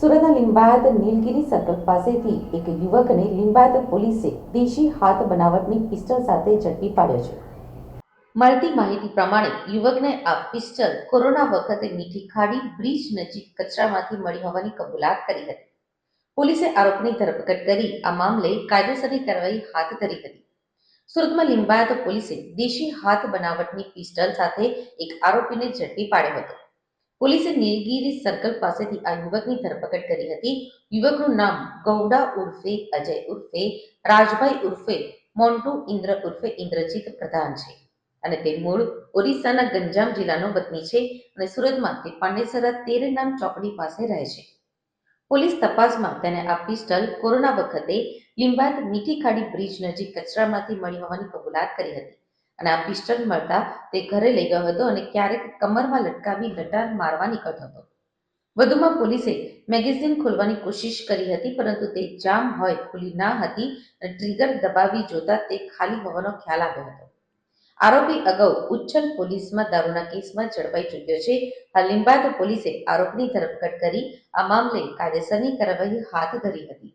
સુરતના લિંબાયત નીલગીરી સર્કલ પાસેથી એક યુવકને લિંબાયત પોલીસે દેશી હાથ બનાવટની પિસ્ટલ સાથે ઝડપી પાડ્યો છે. મળતી માહિતી પ્રમાણે યુવકને આ પિસ્ટલ કોરોના વખતે મીઠી ખાડી, બ્રિજ નજીક કચરામાંથી મળી હોવાની કબૂલાત કરી હતી. પોલીસે આરોપની ધરપકડ કરી આ મામલે કાયદેસરની કાર્યવાહી હાથ ધરી હતી. સુરતમાં લિંબાયત પોલીસે દેશી હાથ બનાવટની પિસ્ટલ સાથે એક આરોપીને ઝડપી પાડ્યો હતો. પોલીસે નીલગીરી સર્કલ પાસેથી આ યુવકની ધરપકડ કરી હતી. યુવકનું નામ ગૌડા ઉર્ફે અજય ઉર્ફે, રાજભાઈ ઉર્ફે, મોન્ટુ ઇન્દ્ર ઉર્ફે ઇન્દ્રજીત પ્રધાન છે. અને તે મૂળ ઓરિસ્સાના ગંજામ જિલ્લાનો વતની છે અને સુરતમાં તે પાંડેસરા તેર નામ ચોકડી પાસે રહે છે. પોલીસ તપાસમાં તેને આ પિસ્ટલ કોરોના વખતે લિંબાત મીઠી ખાડી બ્રિજ નજીક કચરામાંથી મળી હોવાની કબૂલાત કરી હતી. અને આ પિસ્ટલ મળતા તે ઘરે લઈ ગયો હતો અને ક્યારેક કમરમાં લટકાવી લટાર મારવા નીકળતો હતો. વધુમાં પોલીસે મેગેઝિન ખોલવાની કોશિશ કરી હતી, પરંતુ તે જામ હોય ખુલી ના હતી અને ટ્રિગર દબાવી જોતા તે ખાલી હોવાનો ખ્યાલ આવ્યો હતો. આરોપી અગાઉ ઉચ્છલ પોલીસમાં દારૂના કેસમાં ઝડપાઈ ચૂક્યો છે. હાલ લીંબાદ પોલીસે આરોપની ધરપકડ કરી આ મામલે કાયદેસરની કાર્યવાહી હાથ ધરી હતી.